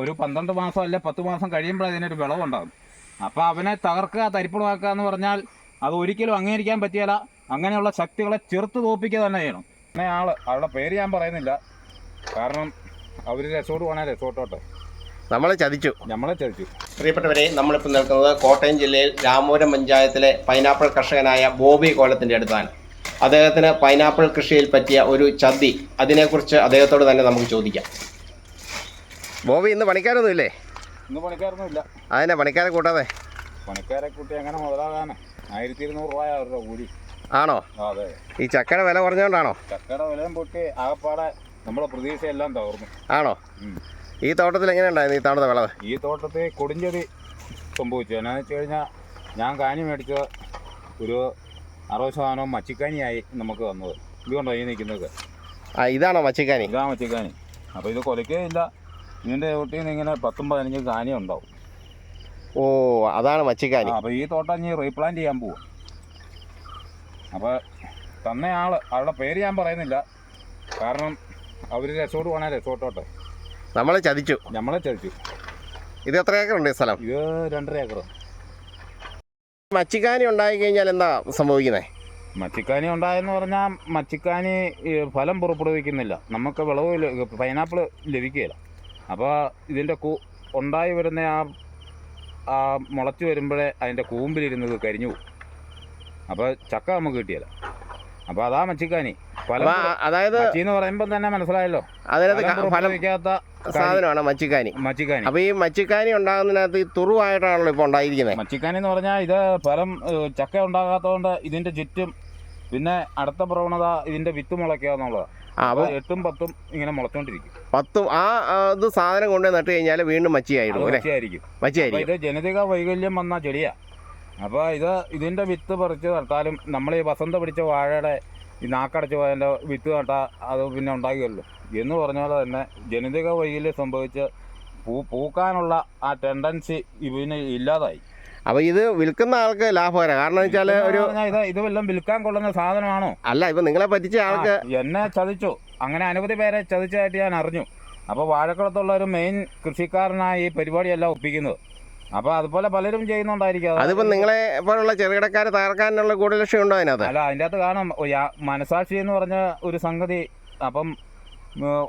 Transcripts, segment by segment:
ഒരു പന്ത്രണ്ട് മാസം അല്ലെ പത്ത് മാസം കഴിയുമ്പോൾ അതിനൊരു വിളവുണ്ടാകും അപ്പോൾ അവനെ തകർക്കുക തരിപ്പണമാക്കുക എന്ന് പറഞ്ഞാൽ അത് ഒരിക്കലും അംഗീകരിക്കാൻ പറ്റിയല്ല. അങ്ങനെയുള്ള ശക്തികളെ ചെറുത്ത് തോപ്പിക്കുക തന്നെ ചെയ്യണം. പിന്നെ ആൾ അവളുടെ പേര് ഞാൻ പറയുന്നില്ല. കാരണം അവർ രസോട്ട് പോകണേ രസോട്ടോട്ട് നമ്മളെ ചതിച്ചു. നമ്മളെ ചതിച്ചു. പ്രിയപ്പെട്ടവരെ നമ്മളിപ്പോൾ നിൽക്കുന്നത് കോട്ടയം ജില്ലയിൽ രാമൂരം പഞ്ചായത്തിലെ പൈനാപ്പിൾ കർഷകനായ ബോബി കോലത്തിന്റെ അടുത്താണ്. അദ്ദേഹത്തിന് പൈനാപ്പിൾ കൃഷിയിൽ പറ്റിയ ഒരു ചതി അതിനെക്കുറിച്ച് അദ്ദേഹത്തോട് തന്നെ നമുക്ക് ചോദിക്കാം. ബോബി ഇന്ന് പണിക്കാരൊന്നും ഇല്ലേ ഇന്ന് പണിക്കാരൊന്നുമില്ല. അതന്നെ പണിക്കാരെ കൂട്ടാതെ? പണിക്കാരെ കൂട്ടി എങ്ങനെ മുതലാകാനാ ആയിരത്തി ഇരുന്നൂറ് രൂപ അവരുടെ കൂലി. ആണോ? അതെ. ഈ ചക്കയുടെ വില കുറഞ്ഞോണ്ടാണോ? ചക്കയുടെ വിലയും പൊട്ടി ആകപ്പാടെ നമ്മളെ പ്രതീക്ഷയെല്ലാം തകർന്നു. ആണോ? ഈ തോട്ടത്തിൽ എങ്ങനെ ഉണ്ടായിരുന്നു ഈ തവണത്തെ വിളവ്? ഈ തോട്ടത്തിൽ കൊടിഞ്ചെടി സംഭവിച്ചു. എന്നാന്ന് വെച്ച് കഴിഞ്ഞാൽ ഞാൻ കാനി മേടിച്ച ഒരു അറുപത് ശതമാനം മച്ചിക്കാനിയായി നമുക്ക് വന്നത്. ഇതുകൊണ്ടോ ഈ നിൽക്കുന്നത്. ആ ഇതാണോ മച്ചിക്കാനി? ഇതാ മച്ചിക്കാനി. അപ്പോൾ ഇത് കൊലക്കുകയില്ല ഇതിന്റെ ചുട്ടിൽ നിന്ന് ഇങ്ങനെ പത്തും പതിനഞ്ച് കാനി ഉണ്ടാവും. ഓ അതാണ് മച്ചിക്കാനി. അപ്പോൾ ഈ തോട്ടം ഇനി റീപ്ലാന്റ് ചെയ്യാൻ പോവും. അപ്പോൾ തന്ന ആൾ അവളുടെ പേര് ഞാൻ പറയുന്നില്ല. കാരണം അവർ രസോട്ട് പോകണേ രസോട്ടോട്ടെ നമ്മളെ ചതിച്ചു. നമ്മളെ ചതിച്ചു. ഇത് എത്ര ഏക്കർ ഉണ്ട് സ്ഥലം? ഇത് രണ്ടര ഏക്കർ. മച്ചിക്കാനി ഉണ്ടായി കഴിഞ്ഞാൽ എന്താ സംഭവിക്കുന്നത് മച്ചിക്കാനി ഉണ്ടായെന്ന് പറഞ്ഞാൽ മച്ചിക്കാനി ഫലം പുറപ്പെടുവിക്കുന്നില്ല. നമുക്ക് വിളവ് പൈനാപ്പിൾ ലഭിക്കുകയില്ല. അപ്പോൾ ഇതിന്റെ കൂ ഉണ്ടായി വരുന്ന ആ ആ മുളച്ച് വരുമ്പോഴേ അതിന്റെ കൂമ്പിലിരുന്നത് കരിഞ്ഞു പോകും അപ്പോൾ ചക്ക നമുക്ക് കിട്ടിയല്ല അപ്പോൾ അതാ മച്ചിക്കാനി. പല അതായത് എന്ന് പറയുമ്പോൾ തന്നെ മനസ്സിലായല്ലോ. അതായത് സാധനമാണ് മച്ചിക്കാനി. മച്ചിക്കാനി. അപ്പൊ ഈ മച്ചിക്കാനി ഉണ്ടാകുന്നതിനകത്ത് ഈ തുറുവായിട്ടാണല്ലോ ഇപ്പൊ ഉണ്ടായിരിക്കുന്നത്. മച്ചിക്കാനി എന്ന് പറഞ്ഞാൽ ഇത് ഫലം ചക്ക ഉണ്ടാകാത്തതുകൊണ്ട് ഇതിന്റെ ചുറ്റും പിന്നെ അടുത്ത പ്രവണത ഇതിന്റെ വിത്ത് മുളയ്ക്കുക എന്നുള്ളതാണ് അപ്പോൾ എട്ടും പത്തും ഇങ്ങനെ മുളച്ചോണ്ടിരിക്കും. പത്തും ആ ഇത് സാധനം കൊണ്ട് നട്ട് കഴിഞ്ഞാൽ വീണ്ടും മച്ചിയായിരുന്നു മച്ചിയായിരിക്കും. ഇത് ജനിതക വൈകല്യം വന്ന ചെടിയാ അപ്പോൾ ഇത് ഇതിന്റെ വിത്ത് പറിച്ച് നട്ടാലും നമ്മൾ ഈ വസന്ത പിടിച്ച വാഴയുടെ ഈ നാക്കടച്ച് പോയതിന്റെ വിത്ത് നട്ടാൽ അത് പിന്നെ ഉണ്ടാകുമല്ലോ എന്ന് പറഞ്ഞ പോലെ തന്നെ ജനിതക വൈകല്യം സംഭവിച്ച് പൂ പൂക്കാനുള്ള ആ ടെൻഡൻസി ഇവന് ഇല്ലാതായി. അപ്പൊ ഇത് വിൽക്കുന്ന ആൾക്ക് ലാഭകരം. കാരണം വെച്ചാൽ ഒരു ഇത് ഇത് വല്ലതും വിൽക്കാൻ കൊള്ളുന്ന സാധനമാണോ? അല്ല ഇപ്പൊ നിങ്ങളെ പറ്റിച്ച ആൾക്ക് എന്നെ ചതിച്ചു. അങ്ങനെ അനവധി പേരെ ചതിച്ചതായിട്ട് ഞാൻ അറിഞ്ഞു. അപ്പോൾ വാഴക്കുളത്തുള്ള ഒരു മെയിൻ കൃഷിക്കാരനായി ഈ പരിപാടിയെല്ലാം ഒപ്പിക്കുന്നത്. അപ്പൊ അതുപോലെ പലരും ചെയ്യുന്നുണ്ടായിരിക്കും. അത് അതിപ്പോ നിങ്ങളെ പോലുള്ള ചെറുകിടക്കാരെ തകർക്കാനുള്ള കൂടുതൽ ലക്ഷ്യം ഉണ്ടോ അതിനകത്ത്? അല്ല അതിന്റെ അകത്ത് കാണാം മനസാക്ഷി എന്ന് പറഞ്ഞ ഒരു സംഗതി അപ്പം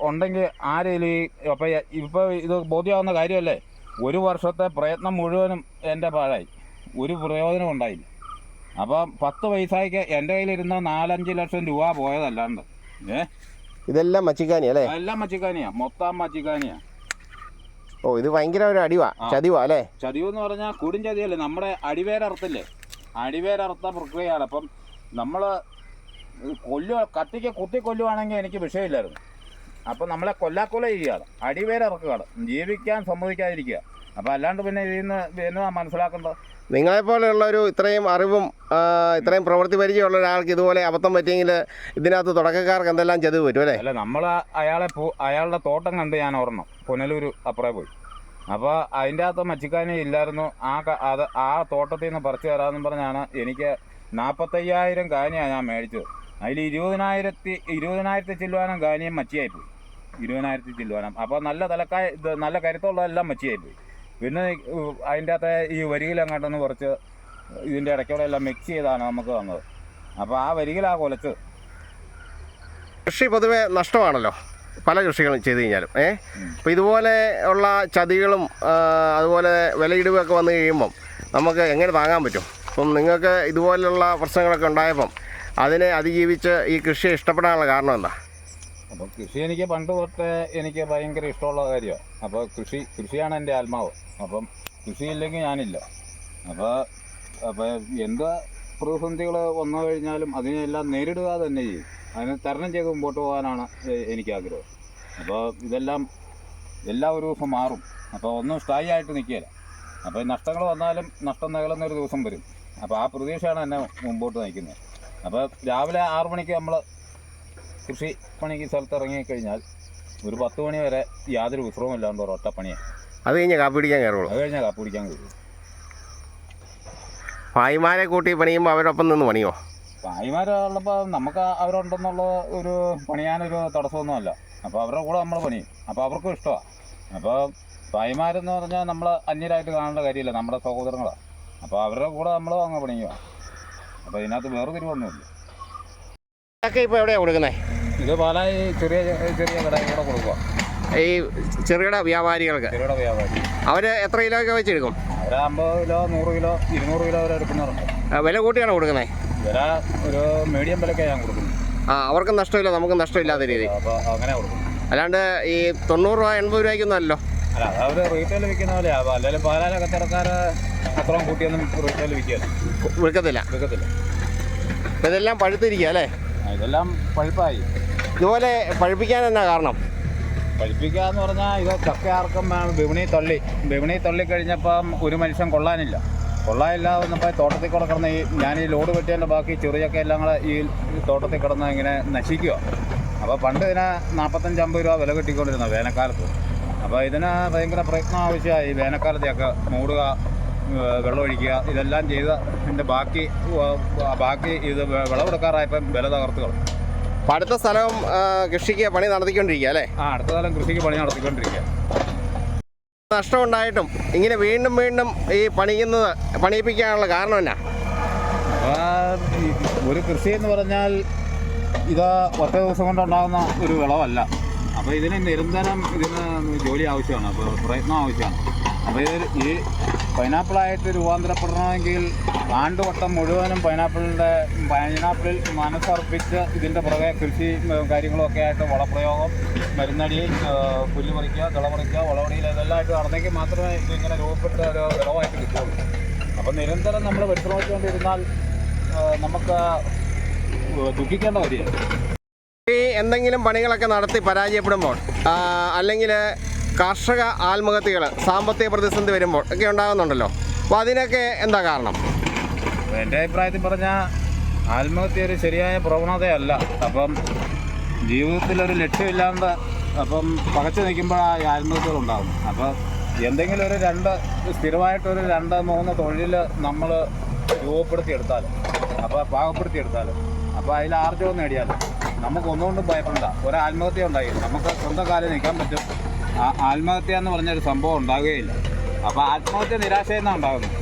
ഉണ്ടെങ്കിൽ ആരെങ്കിലും ഈ അപ്പൊ ഇപ്പൊ ഇത് ബോധ്യമാവുന്ന കാര്യമല്ലേ? ഒരു വർഷത്തെ പ്രയത്നം മുഴുവനും എന്റെ പാഴായി. ഒരു പ്രയോജനം ഉണ്ടായില്ല. അപ്പം പത്ത് പൈസയ്ക്ക് എന്റെ കയ്യിലിരുന്ന നാലഞ്ച് ലക്ഷം രൂപ പോയതല്ലാണ്ട്. ഏ? ഇതെല്ലാം മച്ചിക്കാനി അല്ലേ? എല്ലാം മച്ചിക്കാനിയാ. മൊത്തം മച്ചിക്കാനിയാ. ഓ ഇത് ഭയങ്കര ഒരു അടിവാ. ചതിവാ അല്ലേ? ചതിവ് എന്ന് പറഞ്ഞാൽ കൂടും ചതിയല്ലേ നമ്മുടെ അടിവേരറുത്തില്ലേ? അടിവേരറുത്ത പ്രക്രിയയാണ്. അപ്പം നമ്മൾ കൊല്ലുക കത്തിക്ക് കുത്തി കൊല്ലുവാണെങ്കിൽ എനിക്ക് വിഷയമില്ലായിരുന്നു. അപ്പം നമ്മളെ കൊല്ലാക്കൊല ചെയ്യുകയാണ്. അടിവേരറുക്കുകയാണ്. ജീവിക്കാൻ സമ്മതിക്കാതിരിക്കുക. അപ്പം അല്ലാണ്ട് പിന്നെ ഇതിൽ നിന്ന് എന്നതാ മനസ്സിലാക്കേണ്ടത്? നിങ്ങളെപ്പോലെയുള്ള ഒരു ഇത്രയും അറിവും ഇത്രയും പ്രവൃത്തി പരിചയമുള്ള ഒരാൾക്ക് ഇതുപോലെ അബദ്ധം പറ്റിയെങ്കിൽ ഇതിനകത്ത് തുടക്കക്കാർക്ക് എന്തെല്ലാം ചതിവ് പറ്റും അല്ലേ? അല്ല നമ്മൾ അയാളെ പോ അയാളുടെ തോട്ടം കണ്ട് ഞാൻ ഓർണം പുനലൂർ അപ്പുറേ പോയി. അപ്പോൾ അതിന്റെ അകത്ത് മച്ചിക്കാനെ ഇല്ലായിരുന്നു. ആ അത് ആ തോട്ടത്തിൽ നിന്ന് പറിച്ചു തരാമെന്നും പറഞ്ഞാണ് എനിക്ക് നാൽപ്പത്തയ്യായിരം കാനിയാണ് ഞാൻ മേടിച്ചത്. അതിൽ ഇരുപതിനായിരത്തി ഇരുപതിനായിരത്തി ചില്ലുവാനം കാനിയും മച്ചിയായിപ്പോയി ഇരുപതിനായിരത്തി ചില്ലുവാനം. അപ്പോൾ നല്ല തലക്കായ ഇത് നല്ല കരുത്തുള്ളതെല്ലാം മച്ചിയായിപ്പോയി പിന്നെ ഉ- അതിന്റെ അകത്തെ ഈ വരികിലങ്ങോട്ടൊന്ന് കുറച്ച് ഇതിന്റെ ഇടയ്ക്കൂടെ എല്ലാം മിക്സ് ചെയ്താണ് നമുക്ക് വന്നത് അപ്പോൾ ആ വരികിലാ കൊലച്ച്. കൃഷി പൊതുവെ നഷ്ടമാണല്ലോ. പല കൃഷികളും ചെയ്ത് കഴിഞ്ഞാലും ഏ? അപ്പോൾ ഇതുപോലെ ഉള്ള ചതികളും അതുപോലെ വിലയിടിവൊക്കെ വന്നു കഴിയുമ്പം നമുക്ക് എങ്ങനെ താങ്ങാൻ പറ്റും? അപ്പം നിങ്ങൾക്ക് ഇതുപോലെയുള്ള പ്രശ്നങ്ങളൊക്കെ ഉണ്ടായപ്പം അതിനെ അതിജീവിച്ച് ഈ കൃഷിയെ ഇഷ്ടപ്പെടാനുള്ള കാരണം എന്താ? അപ്പോൾ കൃഷി എനിക്ക് പണ്ട് തൊട്ടേ എനിക്ക് ഭയങ്കര ഇഷ്ടമുള്ള കാര്യമാണ് അപ്പോൾ കൃഷി കൃഷിയാണ് എന്റെ ആത്മാവ്. അപ്പം കൃഷിയില്ലെങ്കിൽ ഞാനില്ല. അപ്പോൾ അപ്പോൾ എന്ത് പ്രതിസന്ധികൾ വന്നു കഴിഞ്ഞാലും അതിനെല്ലാം നേരിടുക തന്നെ ചെയ്യും. അതിനെ തരണം ചെയ്ത് മുമ്പോട്ട് പോകാനാണ് എ- എനിക്ക് ആഗ്രഹം അപ്പോൾ ഇതെല്ലാം എല്ലാ ഒരു ദിവസം മാറും. അപ്പോൾ ഒന്നും സ്ഥായി ആയിട്ട് നിൽക്കില്ല അപ്പോൾ നഷ്ടങ്ങൾ വന്നാലും നഷ്ടം നികളുന്ന ഒരു ദിവസം വരും. അപ്പോൾ ആ പ്രതീക്ഷയാണ് എന്നെ മുമ്പോട്ട് നയിക്കുന്നത്. അപ്പോൾ രാവിലെ ആറു മണിക്ക് നമ്മൾ കൃഷി പണിക്ക് സ്ഥലത്ത് ഇറങ്ങിക്കഴിഞ്ഞാൽ ഒരു പത്ത് മണി വരെ യാതൊരു വിശ്രമവും ഇല്ലാണ്ട് ഒരൊറ്റ പണിയാണ് അത് കഴിഞ്ഞാൽ കാപ്പി പിടിക്കാൻ കയറുള്ളൂ. അത് കഴിഞ്ഞാൽ കാപ്പി പിടിക്കാൻ കഴിയും ഭായിമാരെ കൂട്ടി പണിയുമ്പോൾ അവരൊപ്പം നിന്ന് പണിയോ? ഭായിമാരുള്ളപ്പോൾ നമുക്ക് അവരുണ്ടെന്നുള്ള ഒരു പണിയാനൊരു തടസ്സമൊന്നുമല്ല. അപ്പോൾ അവരുടെ കൂടെ നമ്മൾ പണിയും. അപ്പോൾ അവർക്കും ഇഷ്ടമാണ് അപ്പോൾ ഭായിമാരെന്ന് പറഞ്ഞാൽ നമ്മൾ അന്യരായിട്ട് കാണേണ്ട കാര്യമില്ല. നമ്മുടെ സഹോദരങ്ങളാണ് അപ്പോൾ അവരുടെ കൂടെ നമ്മൾ അങ്ങ് പണിയുക അപ്പോൾ ഇതിനകത്ത് വേർതിരിവൊന്നുമില്ല ഇതൊക്കെ ഇപ്പോൾ എവിടെയാണ് കൊടുക്കുന്നത് ഇത് പാലായി ചെറിയ ചെറിയ കടയിൽ കൂടെ കൊടുക്കുക ഈ ചെറുകിട വ്യാപാരികൾക്ക്? ചെറുകിട വ്യാപാരി. അവർ എത്ര കിലോ ഒക്കെ വെച്ചെടുക്കും? ഒരു അമ്പത് കിലോ നൂറ് കിലോ ഇരുന്നൂറ് കിലോ വരെ എടുക്കുന്നവരുണ്ട്. ആ, വില കൂട്ടിയാണ് കൊടുക്കുന്നത് വില ഒരു മീഡിയം വിലക്കാണ് ഞാൻ കൊടുക്കുന്നത്. ആ അവർക്കും നഷ്ടമില്ല നമുക്കും നഷ്ടമില്ലാത്ത രീതി അപ്പോൾ അങ്ങനെ കൊടുക്കും. അല്ലാണ്ട് ഈ തൊണ്ണൂറ് രൂപ എൺപത് രൂപയ്ക്കൊന്നും അല്ലല്ലോ അല്ല അത് അവർ റീറ്റെയിൽ വിൽക്കുന്ന പോലെയാ. അപ്പോൾ അല്ലെങ്കിൽ പാലാല കച്ചവടക്കാർ അത്രയും കൂട്ടിയൊന്നും റീറ്റെയിൽ വിൽക്കുകയില്ല വിൽക്കത്തില്ല. ഇതെല്ലാം പഴുത്തിരിക്കുക അല്ലേ? ആ, ഇതെല്ലാം പഴുപ്പായി. ഇതുപോലെ പഴിപ്പിക്കാൻ എന്നാ കാരണം? പഴുപ്പിക്കുക എന്ന് പറഞ്ഞാൽ ഇത് ചക്ക ആർക്കും വിപണി തള്ളി. വിപണി തള്ളി കഴിഞ്ഞപ്പം ഒരു മനുഷ്യൻ കൊള്ളാനില്ല. കൊള്ളാനില്ല വന്നപ്പോൾ തോട്ടത്തിൽ കൂടെ കിടന്ന് ഈ ഞാൻ ഈ ലോഡ് വെട്ടിയതിന്റെ ബാക്കി ചെറിയൊക്കെ എല്ലാം കൂടെ ഈ തോട്ടത്തിൽ കിടന്ന് ഇങ്ങനെ നശിക്കുക. അപ്പോൾ പണ്ട് ഇതിന് നാൽപ്പത്തഞ്ച് അമ്പത് രൂപ വില കിട്ടിക്കൊണ്ടിരുന്ന വേനൽക്കാലത്ത്. അപ്പോൾ ഇതിന് ഭയങ്കര പ്രയത്നം ആവശ്യമായി. വേനൽക്കാലത്തെയൊക്കെ മൂടുക വെള്ളമൊഴിക്കുക ഇതെല്ലാം ചെയ്ത് ഇതിന്റെ ബാക്കി ബാക്കി ഇത് വിളവെടുക്കാറായപ്പം വില തകർത്തുകളും അപ്പം അടുത്ത സ്ഥലം കൃഷിക്ക് പണി നടത്തിക്കൊണ്ടിരിക്കുക അല്ലേ? ആ അടുത്ത സ്ഥലം കൃഷിക്ക് പണി നടത്തിക്കൊണ്ടിരിക്കുക. നഷ്ടം ഉണ്ടായിട്ടും ഇങ്ങനെ വീണ്ടും വീണ്ടും ഈ പണിയുന്നത് പണിയിപ്പിക്കാനുള്ള കാരണം എന്നാ? ഒരു കൃഷി എന്ന് പറഞ്ഞാൽ ഇത് ഒറ്റ ദിവസം കൊണ്ടുണ്ടാകുന്ന ഒരു വിളവല്ല. അപ്പോൾ ഇതിന് നിരന്തരം ഇതിന് ജോലി ആവശ്യമാണ് അപ്പോൾ പ്രയത്നം ആവശ്യമാണ്. അപ്പോൾ ഇത് ഈ പൈനാപ്പിളായിട്ട് രൂപാന്തരപ്പെടണമെങ്കിൽ ആണ്ടുവട്ടം മുഴുവനും പൈനാപ്പിളിന്റെ പൈനാപ്പിളിൽ മനസ്സർപ്പിച്ച് ഇതിന്റെ പുറകെ കൃഷി കാര്യങ്ങളൊക്കെ ആയിട്ട് വളപ്രയോഗം മരുന്നടി പുല്ല് പറിക്കുക കള പറിക്കുക വളവടിയിൽ ഇതെല്ലാമായിട്ട് നടന്നെങ്കിൽ മാത്രമേ ഇതിങ്ങനെ രൂപപ്പെട്ട ഒരു വിളവായിട്ട് കിട്ടുള്ളൂ അപ്പം നിരന്തരം നമ്മൾ പരിശ്രമിച്ചുകൊണ്ടിരുന്നാൽ നമുക്ക് ദുഃഖിക്കേണ്ട കാര്യമാണ് ഈ എന്തെങ്കിലും പണികളൊക്കെ നടത്തി പരാജയപ്പെടുമ്പോൾ അല്ലെങ്കിൽ കർഷക ആത്മഹത്യകൾ സാമ്പത്തിക പ്രതിസന്ധി വരുമ്പോൾ ഒക്കെ ഉണ്ടാകുന്നുണ്ടല്ലോ. അപ്പോൾ അതിനൊക്കെ എന്താ കാരണം? അപ്പോൾ എന്റെ അഭിപ്രായത്തിൽ പറഞ്ഞാൽ ആത്മഹത്യ ഒരു ശരിയായ പ്രവണതയല്ല. അപ്പം ജീവിതത്തിൽ ഒരു ലക്ഷ്യമില്ലാണ്ട് അപ്പം പകച്ചു നിൽക്കുമ്പോഴാണ് ഈ ആത്മഹത്യകൾ ഉണ്ടാകും അപ്പോൾ എന്തെങ്കിലും ഒരു രണ്ട് സ്ഥിരമായിട്ടൊരു രണ്ട് മൂന്ന് തൊഴിൽ നമ്മൾ രൂപപ്പെടുത്തിയെടുത്താൽ അപ്പോൾ പാകപ്പെടുത്തിയെടുത്താൽ അപ്പോൾ അതിൽ ആർജവം നേടിയാൽ നമുക്ക് ഒന്നുകൊണ്ടും ഭയപ്പെടണ്ട. ഒരു ആത്മഹത്യ ഉണ്ടായി നമുക്ക് സ്വന്തം കാലിൽ നിൽക്കാൻ പറ്റും. ആ ആത്മഹത്യ എന്ന് പറഞ്ഞൊരു സംഭവം ഉണ്ടാകുകയില്ല. അപ്പോൾ ആത്മഹത്യ നിരാശയിൽ നിന്നാണ് ഉണ്ടാകുന്നത്.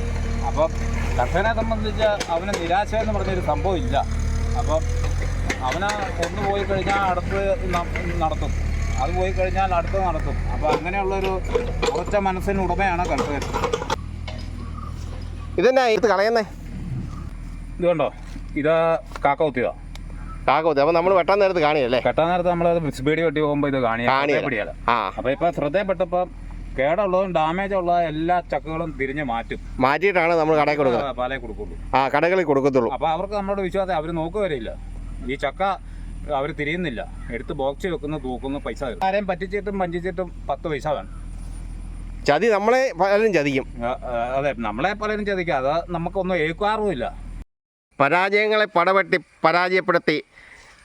അപ്പം കർഷകനെ സംബന്ധിച്ച് അവന് നിരാശ എന്ന് പറഞ്ഞൊരു സംഭവം ഇല്ല. അപ്പം അവന് ഒന്ന് പോയി കഴിഞ്ഞാൽ അടുത്ത് നടത്തും. അത് പോയി കഴിഞ്ഞാൽ അടുത്ത് നടത്തും. അപ്പോൾ അങ്ങനെയുള്ളൊരു ഉറച്ച മനസ്സിന് ഉടമയാണ് കർഷകൻ. ഇതെന്നാ ഇത് കളയുന്നേ? ഇത് കണ്ടോ? ഇത് കാക്ക കുത്തിയതാ. കാക്കോത്തി അപ്പോൾ നമ്മൾ വെട്ടാൻ നേരത്ത് കാണിയല്ലേ? വെട്ടാൻ നേരത്ത് നമ്മൾ സ്പീഡ് വെട്ടി പോകുമ്പോൾ ഇത് കാണിയാ ആ. അപ്പോൾ ഇപ്പോൾ ശ്രദ്ധയപ്പെട്ടപ്പം കേടുള്ളതും ഡാമേജ് ഉള്ള എല്ലാ ചക്കകളും തിരിഞ്ഞ് മാറ്റും. മാറ്റിയിട്ടാണ് നമ്മൾ കടയിൽ കൊടുക്കുന്നത്. ആ, പാലേ കൊടുക്കുള്ളൂ. ആ കടകളിൽ കൊടുക്കത്തുള്ളൂ. അപ്പോൾ അവർക്ക് നമ്മളോട് വിശ്വാസം അവർ നോക്കുക വരെയില്ല ഈ ചക്ക അവർ തിരിയുന്നില്ല. എടുത്ത് ബോക്സ് വെക്കുന്നു തൂക്കുന്നു പൈസ തരും. ആരെയും പറ്റിച്ചിട്ടും വഞ്ചിച്ചിട്ടും പത്ത് പൈസ വേണം. ചതി നമ്മളെ പലരും ചതിക്കും. അതെ നമ്മളെ പലരും ചതിക്കും. അത് നമുക്കൊന്നും ഏൽക്കാറുമില്ല പരാജയങ്ങളെ പടവെട്ടി പരാജയപ്പെടുത്തി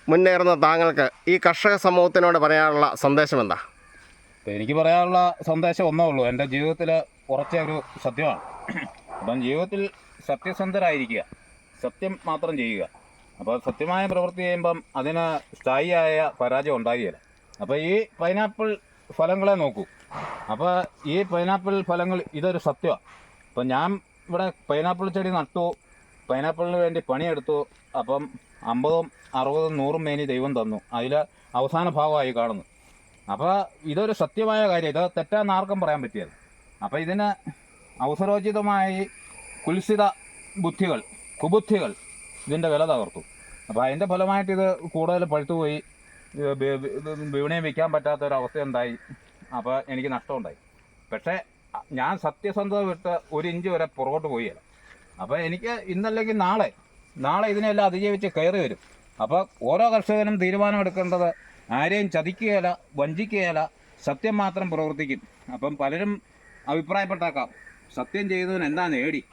മുന്നേറുന്ന താങ്കൾക്ക് ഈ കർഷക സമൂഹത്തിനോട് പറയാനുള്ള സന്ദേശം എന്താ? എനിക്ക് പറയാനുള്ള സന്ദേശം ഒന്നേ ഉള്ളൂ. എന്റെ ജീവിതത്തിൽ കുറച്ച ഒരു സത്യമാണ്. അപ്പം ജീവിതത്തിൽ സത്യസന്ധരായിരിക്കുക. സത്യം മാത്രം ചെയ്യുക. അപ്പോൾ സത്യമായ പ്രവൃത്തി ചെയ്യുമ്പം അതിന് സ്ഥായിയായ പരാജയം ഉണ്ടാകുകയില്ല. അപ്പോൾ ഈ പൈനാപ്പിൾ ഫലങ്ങളെ നോക്കൂ. അപ്പോൾ ഈ പൈനാപ്പിൾ ഫലങ്ങൾ ഇതൊരു സത്യമാണ്. അപ്പം ഞാൻ ഇവിടെ പൈനാപ്പിൾ ചെടി നട്ടു. പൈനാപ്പിളിന് വേണ്ടി പണിയെടുത്തു. അപ്പം അമ്പതും അറുപതും നൂറും മേനി ദൈവം തന്നു. അതിൽ അവസാന ഭാഗമായി കാണുന്നു. അപ്പോൾ ഇതൊരു സത്യമായ കാര്യം. ഇത് തെറ്റാന്ന് ആർക്കും പറയാൻ പറ്റിയത് അപ്പോൾ ഇതിന് അവസരോചിതമായി കുൽസിത ബുദ്ധികൾ കുബുദ്ധികൾ ഇതിന്റെ വില തകർത്തു. അപ്പോൾ അതിന്റെ ഫലമായിട്ട് ഇത് കൂടുതൽ പഴുത്തുപോയി. വിപണിയും വിൽക്കാൻ പറ്റാത്ത ഒരു അവസ്ഥ ഉണ്ടായി അപ്പോൾ എനിക്ക് നഷ്ടമുണ്ടായി. പക്ഷേ ഞാൻ സത്യസന്ധത വിട്ട് ഒരു ഇഞ്ച് വരെ പുറകോട്ട് പോയില്ല അപ്പോൾ എനിക്ക് ഇന്നല്ലെങ്കിൽ നാളെ നാളെ ഇതിനെല്ലാം അതിജീവിച്ച് കയറി വരും. അപ്പോൾ ഓരോ കർഷകനും തീരുമാനമെടുക്കേണ്ടത് ആരെയും ചതിക്കുകയില്ല വഞ്ചിക്കുകയില്ല സത്യം മാത്രം പ്രവർത്തിക്കും. അപ്പം പലരും അഭിപ്രായപ്പെട്ടേക്കാം. സത്യം ചെയ്തതിന് എന്താ നേടി?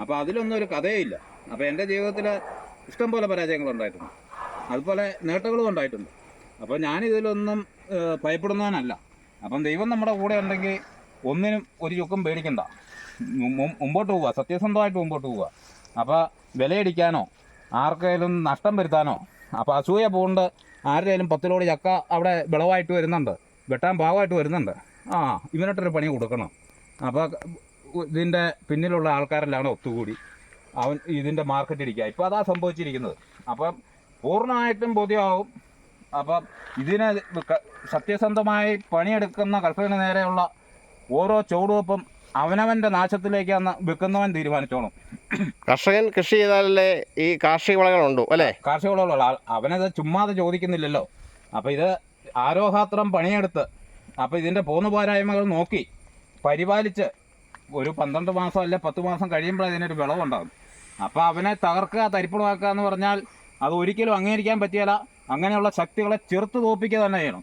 അപ്പം അതിലൊന്നും ഒരു കഥയില്ല. അപ്പം എന്റെ ജീവിതത്തിൽ ഇഷ്ടംപോലെ പരാജയങ്ങളുണ്ടായിട്ടുണ്ട്. അതുപോലെ നേട്ടങ്ങളും ഉണ്ടായിട്ടുണ്ട്. അപ്പോൾ ഞാനിതിലൊന്നും ഭയപ്പെടുന്നവനല്ല. അപ്പം ദൈവം നമ്മുടെ കൂടെ ഉണ്ടെങ്കിൽ ഒന്നിനും ഒരു ചുക്കും പേടിക്കണ്ട. മുമ്പോട്ട് പോവുക. സത്യസന്ധമായിട്ട് മുമ്പോട്ട് പോവുക. അപ്പോൾ വിലയടിക്കാനോ ആർക്കെങ്കിലും നഷ്ടം വരുത്താനോ അപ്പോൾ അസൂയ പൂണ്ട് ആരുടെയും പത്തിലോട് ചക്ക അവിടെ വിളവായിട്ട് വരുന്നുണ്ട്. വെട്ടാൻ ഭാഗമായിട്ട് വരുന്നുണ്ട്. ആ ഇവനോട്ടൊരു പണി കൊടുക്കണം. അപ്പോൾ ഇതിന്റെ പിന്നിലുള്ള ആൾക്കാരെല്ലാം ഒത്തുകൂടി. അവൻ ഇതിന്റെ മാർക്കറ്റ് ഇടിക്കുക ഇപ്പോൾ അതാ സംഭവിച്ചിരിക്കുന്നത്. അപ്പം പൂർണമായിട്ടും ബോധ്യമാവും. അപ്പം ഇതിന് സത്യസന്ധമായി പണിയെടുക്കുന്ന കർഷകന് നേരെയുള്ള ഓരോ ചുവടുവെപ്പും അവനവന്റെ അന്ന് വെക്കുന്നവൻ തീരുമാനിച്ചോളും. കർഷകൻ കൃഷി ചെയ്താലല്ലേ ഈ കാർഷിക വിളകൾ ഉണ്ടോ അല്ലേ കാർഷിക വിളകളോ അവനത് ചുമ്മാതെ ചോദിക്കുന്നില്ലല്ലോ. അപ്പോൾ ഇത് ആരോഹാത്രം പണിയെടുത്ത് അപ്പോൾ ഇതിന്റെ പോന്നു പോരായ്മകൾ നോക്കി പരിപാലിച്ച് ഒരു പന്ത്രണ്ട് മാസം അല്ലെ പത്ത് മാസം കഴിയുമ്പോൾ അതിനൊരു വിളവുണ്ടാകും അപ്പോൾ അവനെ തകർക്കുക തരിപ്പുളമാക്കുക എന്ന് പറഞ്ഞാൽ അത് ഒരിക്കലും അംഗീകരിക്കാൻ പറ്റിയല്ല. അങ്ങനെയുള്ള ശക്തികളെ ചെറുത്ത് തോപ്പിക്കുക തന്നെ ചെയ്യണം.